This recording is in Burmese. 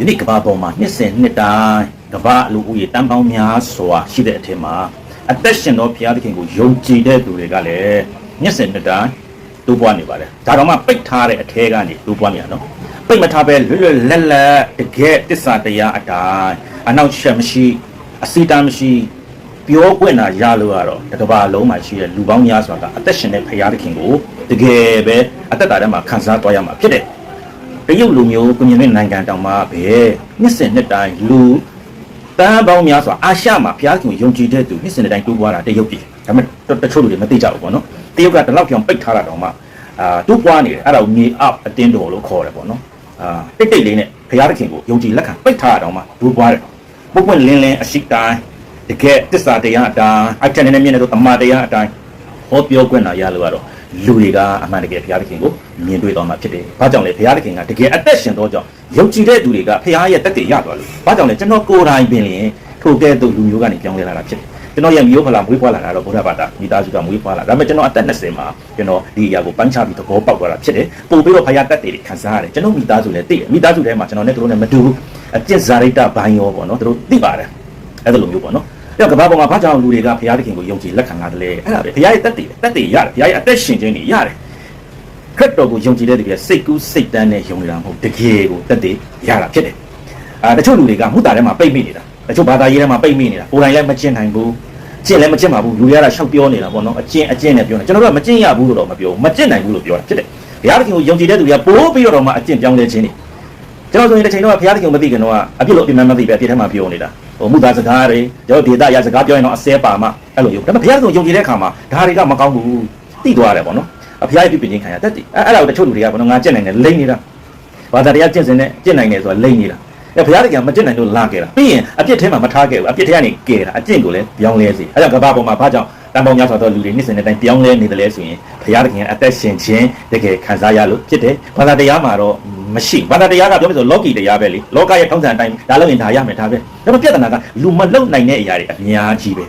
ဒီနေ့ကဘာပေါ်မှာနှစ်စဉ်နှစ်တိုင်းကဘာလူဦးရေတန်ပေါင်းများစွာရှိတဲ့အထက်မှာအသက်ရှင်သောဘုရားသခင်ကိုယုံကြည်တဲ့သူတွေကလည်းနှစ်စဉ်နှစ်တိုင်းတိုးပွားနေပါတယ်ဒါတော့မှပိတ်ထားတဲ့အထဲကနေတိုးပွားနေရနော်ပိတ်မထားပဲလွတ်လွတ်လပ်လပ်တကယ်တစ္ဆာတရားအတိုင်းအနောက်ချက်မရှိအစီတမ်းမရှိပြောခွင့်တာရလို့ရတော့တကဘာလုံးမှာရှိတဲ့လူပေါင်းများစွာကအသက်ရှင်တဲ့ဘုရားသခင်ကိုတကယ်ပဲအသက်တာထဲမှာခံစားသွားရမှာဖြစ်တယ် တရုတ်လူမျိုးကွန်မြူနစ်နိုင်ငံတောင်မှပဲနှစ်စဉ်နှစ်တိုင်းလူတန်းပေါင်းများစွာအာရှမှာဘုရားခင်ကိုယုံကြည်တဲ့သူနှစ်စဉ်နှစ်တိုင်းတိုးပွားတာတရုတ်ပြည်ဒါပေမဲ့တတချို့လူတွေမသိကြဘူးပေါ့နော်တရုတ်ကတလောက်ပြောင်ပိတ်ထားတာတောင်မှအာတိုးပွားနေတယ်အဲ့ဒါကိုမြေအပ်အတင်းတော်လို့ခေါ်တယ်ပေါ့နော်အာတိတ်တိတ်လေးနဲ့ဘုရားခင်ကိုယုံကြည်လက်ခံပိတ်ထားတာတောင်မှတိုးပွားတယ်ပုပ်ပွင့်လင်းလင်းအရှိတိုင်းတကယ်တစ္ဆာတရားအတိုင်းအထက်နဲ့မြင့်တဲ့တမန်တရားအတိုင်းဟောပြောခွင့်လာရလို့ကတော့ လူတွေကအမှန်တကယ်ဘုရားသခင်ကိုမြင်တွေ့တော်မှာဖြစ်တယ်။ဘာကြောင့်လဲဘုရားသခင်ကတကယ်အသက်ရှင်သောကြောင့်ယုံကြည်တဲ့သူတွေကဘုရားရဲ့တက်တည်ရသွားလို့။ဘာကြောင့်လဲကျွန်တော်ကိုယ်တိုင်ပင်လျင်ထိုကဲ့သို့လူမျိုးကနေပြောင်းလဲလာတာဖြစ်တယ်။ကျွန်တော်ရဲ့မျိုးဖလာမွေးဖွားလာတာတော့ဘုရားဘာသာမိသားစုကမွေးဖွားလာဒါပေမဲ့ကျွန်တော်အသက်20မှာကျွန်တော်ဒီအရာကိုပန်းချပြီးသဘောပေါက်သွားတာဖြစ်တယ်။ပို့ပြီးတော့ဘုရားတက်တည်တွေခံစားရတယ်ကျွန်တော်မိသားစုလည်းသိတယ်မိသားစုထဲမှာကျွန်တော်နဲ့သူတို့နဲ့မတူဘူးအကျင့်ဇာရိတဘိုင်းရောပေါ့နော်သူတို့သိပါတယ်အဲ့ဒါလိုမျိုးပေါ့နော် အဲ့တော့ကမ္ဘာပေါ်မှာဘာကြောင့်လူတွေကဘုရားသခင်ကိုယုံကြည်လက်ခံရတယ်လဲအဲ့ဒါပဲဘုရားရဲ့တက်တည်တက်တည်ရတယ်ဘုရားရဲ့အသက်ရှင်ခြင်းတွေရတယ်ခရစ်တော်ကိုယုံကြည်တဲ့သူတွေကစိတ်ကူးစိတ်တန်းနဲ့ယုံနေတာမဟုတ်တကယ်ကိုတက်တည်ရတာဖြစ်တယ်။အာတချို့လူတွေကမုတာထဲမှာပိတ်မိနေတာတချို့ဘာသာရေးထဲမှာပိတ်မိနေတာကိုယ်တိုင်လည်းမကျင့်နိုင်ဘူးကျင့်လည်းမကျင့်ပါဘူးလူတွေကတော့ရှောက်ပြောနေတာပေါ့နော်အကျင့်အကျင့်နဲ့ပြောနေကျွန်တော်တို့ကမကျင့်ရဘူးလို့တော့မပြောဘူးမကျင့်နိုင်ဘူးလို့ပြောတာဖြစ်တယ်။ဘုရားသခင်ကိုယုံကြည်တဲ့သူတွေကပိုးပြီးတော့မှအကျင့်ပြောင်းလဲခြင်းနေကျွန်တော်ဆိုရင်တစ်ချိန်တော့ဘုရားသခင်ကိုမသိခင်တော့အပြစ်လို့အပြစ်မှမသိပဲအပြစ်ထဲမှာပြောနေတာ ဟိုမုသားစကားတွေကျွန်တော်ဒေတာရစကားပြောရင်တော့အစဲပါမှအဲ့လိုမျိုးဒါပေမဲ့ဘုရားသခင်ကိုယုံကြည်တဲ့အခါမှာဒါတွေကမကောင်းဘူးသိသွားတယ်ပေါ့နော်အဖျားရဲ့ပြပင်ချင်းခံရတတ်တယ်အဲအဲ့ဒါကိုတချို့လူတွေကဘယ်တော့ငါကျင့်နိုင်တယ်လိမ့်နေတာဘာသာတရားကျင့်စင်နဲ့ကျင့်နိုင်တယ်ဆိုတာလိမ့်နေတာအဲဘုရားတရားမကျင့်နိုင်လို့လာခဲ့တာပြီးရင်အပြစ်ထဲမှာမထားခဲ့ဘူးအပြစ်ထဲကနေကဲတာအကျင့်ကိုလည်းပြောင်းလဲစေအဲကြောင့်ကမ္ဘာပေါ်မှာဘာကြောင့်တန်ပေါင်းများစွာသောလူတွေနှစ်စဉ်နဲ့တိုင်းပြောင်းလဲနေတယ်လဲဆိုရင်ဘုရားသခင်အသက်ရှင်ခြင်းတကယ်ခံစားရလို့ဖြစ်တယ်ဘာသာတရားမှာတော့ မရှိဘာသာတရားကပြောမယ်ဆိုလောကီတရားပဲလေလောကရဲ့ထုံးစံအတိုင်းဒါလို့ရင်ဒါရမယ်ဒါပဲဒါပေမဲ့ပြဿနာကလူမလုံနိုင်တဲ့အရာတွေအများကြီးပဲ